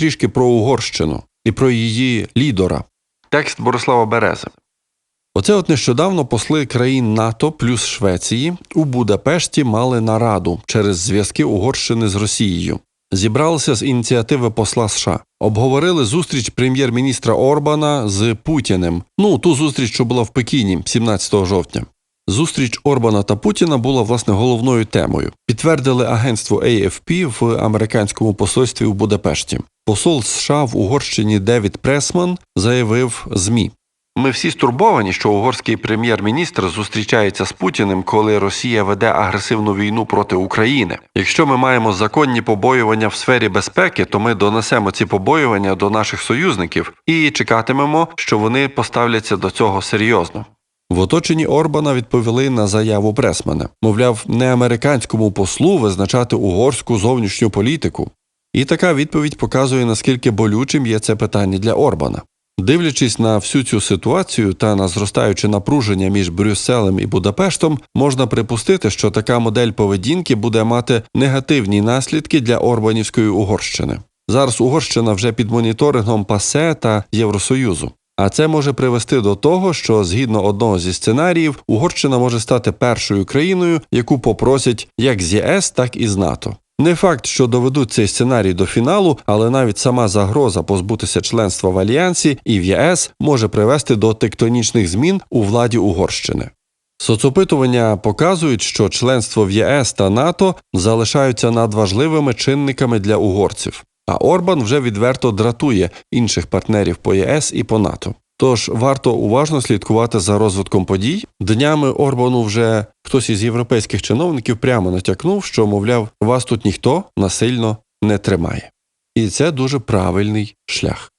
трішки про Угорщину і про її лідера. Текст Борислава Берези. Оце от нещодавно посли країн НАТО плюс Швеції у Будапешті мали нараду через зв'язки Угорщини з Росією. Зібралися з ініціативи посла США, обговорили зустріч прем'єр-міністра Орбана з Путіним. Ну ту зустріч, що була в Пекіні 17 жовтня. Зустріч Орбана та Путіна була власне головною темою. Підтвердили агентству AFP в американському посольстві у Будапешті. Посол США в Угорщині Девід Пресман заявив ЗМІ. Ми всі стурбовані, що угорський прем'єр-міністр зустрічається з Путіним, коли Росія веде агресивну війну проти України. Якщо ми маємо законні побоювання в сфері безпеки, то ми донесемо ці побоювання до наших союзників і чекатимемо, що вони поставляться до цього серйозно. В оточенні Орбана відповіли на заяву Пресмана. Мовляв, не американському послу визначати угорську зовнішню політику. І така відповідь показує, наскільки болючим є це питання для Орбана. Дивлячись на всю цю ситуацію та на зростаюче напруження між Брюсселем і Будапештом, можна припустити, що така модель поведінки буде мати негативні наслідки для Орбанівської Угорщини. Зараз Угорщина вже під моніторингом ПАСЕ та Євросоюзу. А це може привести до того, що згідно одного зі сценаріїв, Угорщина може стати першою країною, яку попросять як з ЄС, так і з НАТО. Не факт, що доведуть цей сценарій до фіналу, але навіть сама загроза позбутися членства в альянсі і в ЄС може привести до тектонічних змін у владі Угорщини. Соцопитування показують, що членство в ЄС та НАТО залишаються надважливими чинниками для угорців. А Орбан вже відверто дратує інших партнерів по ЄС і по НАТО. Тож варто уважно слідкувати за розвитком подій. Днями Орбану вже хтось із європейських чиновників прямо натякнув, що, мовляв, вас тут ніхто насильно не тримає. І це дуже правильний шлях.